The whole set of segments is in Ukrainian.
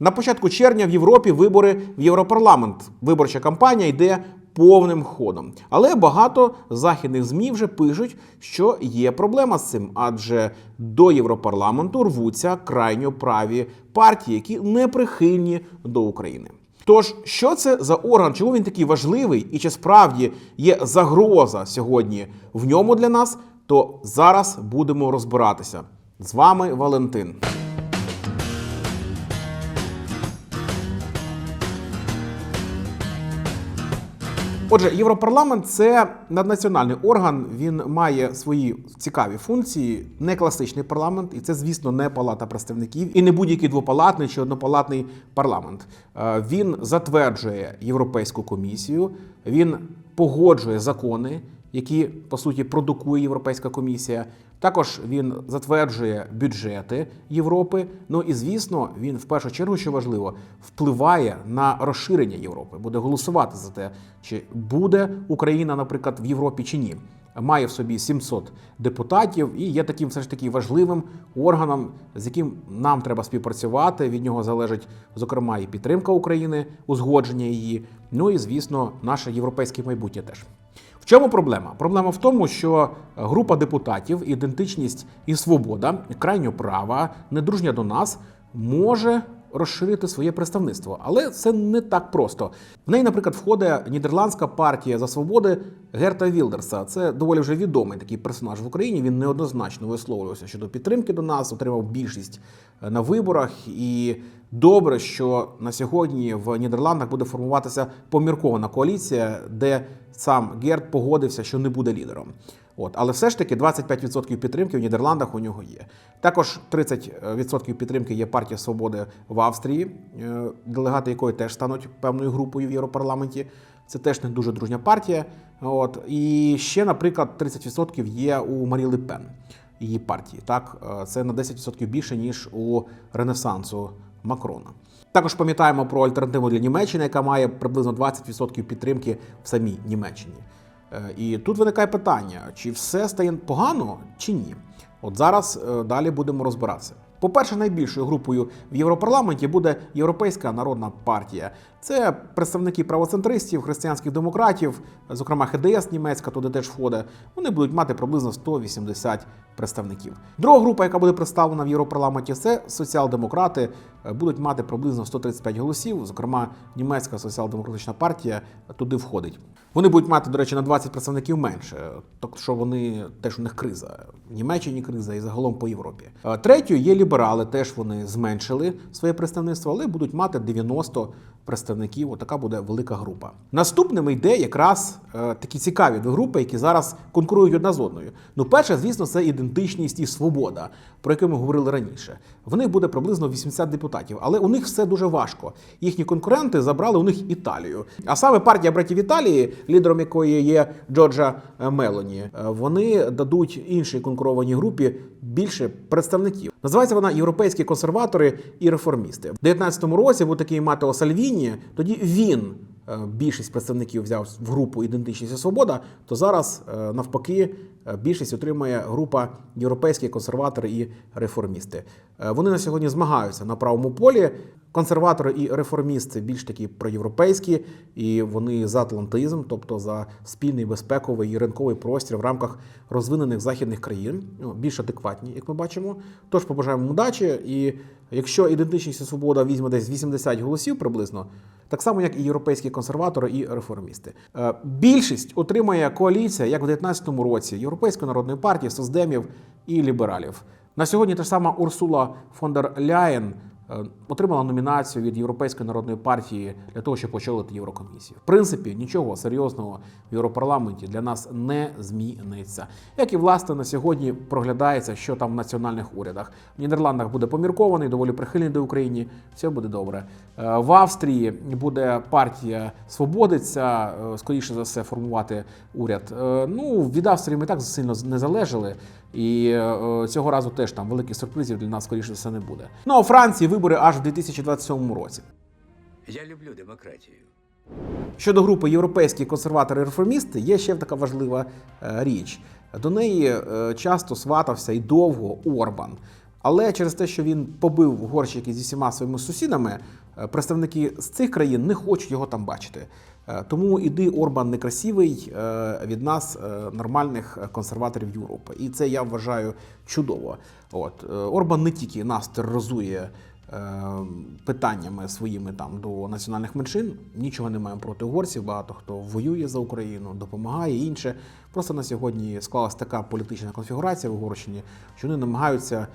На початку червня в Європі вибори в Європарламент. Виборча кампанія йде повним ходом. Але багато західних ЗМІ вже пишуть, що є проблема з цим, адже до Європарламенту рвуться крайньо праві партії, які не прихильні до України. Тож, що це за орган, чому він такий важливий, і чи справді є загроза сьогодні в ньому для нас, то зараз будемо розбиратися. З вами Валентин. Отже, Європарламент це наднаціональний орган. Він має свої цікаві функції, не класичний парламент, і це, звісно, не палата представників, і не будь-який двопалатний чи однопалатний парламент. Е, Він затверджує Європейську комісію, він погоджує закони, які по суті продукує Європейська комісія. Також він затверджує бюджети Європи. Ну і звісно, він в першу чергу, що важливо, впливає на розширення Європи, буде голосувати за те, чи буде Україна, наприклад, в Європі чи ні. Має в собі 700 депутатів і є таким все ж таки важливим органом, з яким нам треба співпрацювати. Від нього залежить зокрема і підтримка України, узгодження її. Ну і звісно, наше європейське майбутнє теж. В чому проблема? Проблема в тому, що група депутатів, ідентичність і свобода, крайньо права, недружня до нас, може розширити своє представництво. Але це не так просто. В неї, наприклад, входить нідерландська партія за свободи Герта Вілдерса. Це доволі вже відомий такий персонаж в Україні. Він неоднозначно висловлювався щодо підтримки до нас, отримав більшість е, на виборах. І добре, що на сьогодні в Нідерландах буде формуватися поміркована коаліція, де сам Герт погодився, що не буде лідером. От, але все ж таки 25% підтримки в Нідерландах у нього є. Також 30% підтримки є партія свободи в Австрії, е, делегати якої теж стануть певною групою в Європарламенті. Це теж не дуже дружня партія. От і ще, наприклад, 30% є у Марі Ле Пен, її партії. Так, Е, це на 10% більше ніж у Ренесансу Макрона. Також пам'ятаємо про альтернативу для Німеччини, яка має приблизно 20% підтримки в самій Німеччині. Е, І тут виникає питання: чи все стає погано, чи ні? От зараз е, далі будемо розбиратися. По-перше, найбільшою групою в Європарламенті буде Європейська народна партія. Це представники правоцентристів, християнських демократів, зокрема ХДС німецька, туди теж входить. Вони будуть мати приблизно 180 представників. Друга група, яка буде представлена в Європарламенті, це соціал-демократи, е, будуть мати приблизно 135 голосів. Зокрема, німецька соціал-демократична партія туди входить. Вони будуть мати, до речі, на 20 представників менше, тобто що вони теж у них криза. В Німеччині криза і загалом по Європі. Е, Третьою є ліберали, теж вони зменшили своє представництво, але будуть мати 90 представників. Отака буде велика група. Наступними йде якраз е, такі цікаві дві групи, які зараз конкурують одна з одною. Ну, перше, звісно, це ідентичність і свобода, про яку ми говорили раніше. В них буде приблизно 80 депутатів, але у них все дуже важко. Їхні конкуренти забрали у них Італію. А саме партія братів Італії, лідером якої є Джорджа е, Мелоні, е, вони дадуть іншій конкурованій групі більше представників. Називається вона Європейські консерватори і реформісти. В 19-му році був такий Матео Сальвіні. Тоді він більшість представників взяв в групу ідентичність і свобода. То зараз е, навпаки е, більшість отримує група європейські консерватори і реформісти. Е, Вони на сьогодні змагаються на правому полі. Консерватори і реформісти більш такі проєвропейські, і вони за атлантизм, тобто за спільний безпековий і ринковий простір в рамках розвинених західних країн, ну, більш адекватні, як ми бачимо. Тож побажаємо удачі. І якщо ідентичність і свобода візьме десь 80 голосів приблизно, так само як і європейські консерватори і реформісти. Е, Більшість отримає коаліція, як в 2019 році, Європейської народної партії, создемів і лібералів. На сьогодні та ж сама Урсула фон дер Ляєн отримала номінацію від Європейської народної партії для того, щоб очолити Єврокомісію. В принципі, нічого серйозного в Європарламенті для нас не зміниться. Як і власне на сьогодні проглядається, що там в національних урядах. В Нідерландах буде поміркований, доволі прихильний до України. Все буде добре. Е, В Австрії буде партія Свободиця, е, скоріше за все, формувати уряд. Е, Ну від Австрії ми так сильно не залежали. І е, цього разу теж там великих сюрпризів для нас, скоріше за все, не буде. Ну а Франції вибори аж в 2027 році. Я люблю демократію. Щодо групи європейські консерватори-реформісти, є ще така важлива е, річ. До неї е, часто сватався і довго Орбан. Але через те, що він побив горщики зі всіма своїми сусідами, е, представники з цих країн не хочуть його там бачити. Тому іди Орбан некрасивий від нас, нормальних консерваторів Європи. І це я вважаю чудово. От Орбан не тільки нас тероризує питаннями своїми там до національних меншин. Нічого не маємо проти угорців. Багато хто воює за Україну, допомагає інше. Просто на сьогодні склалась така політична конфігурація в Угорщині, що вони намагаються е,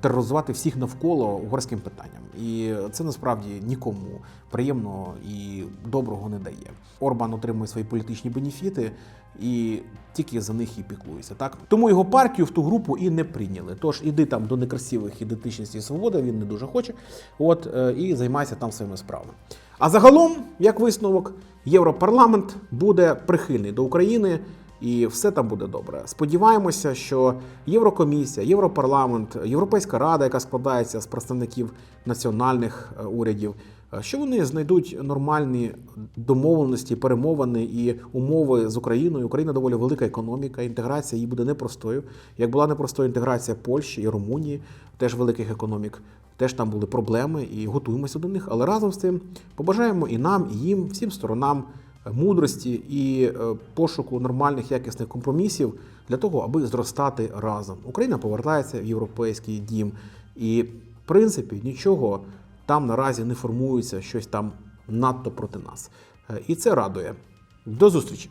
тероризувати всіх навколо угорським питанням. І це насправді нікому приємно і доброго не дає. Орбан отримує свої політичні бенефіти і тільки за них і піклується. Так тому його партію в ту групу і не прийняли. Тож іди там до некрасивих ідентичності і свободи, він не дуже хоче. От е, і займайся там своїми справами. А загалом, як висновок, Європарламент буде прихильний до України. І все там буде добре. Сподіваємося, що Єврокомісія, Європарламент, Європейська рада, яка складається з представників національних е, урядів, е, що вони знайдуть нормальні домовленості, перемовини і умови з Україною. Україна доволі велика економіка. Інтеграція її буде непростою. Як була непростою інтеграція Польщі і Румунії, теж великих економік. Теж там були проблеми і готуємося до них. Але разом з тим побажаємо і нам, і їм, всім сторонам мудрості і е, пошуку нормальних якісних компромісів для того, аби зростати разом. Україна повертається в європейський дім, і в принципі нічого там наразі не формується щось там надто проти нас. Е, І це радує. До зустрічі!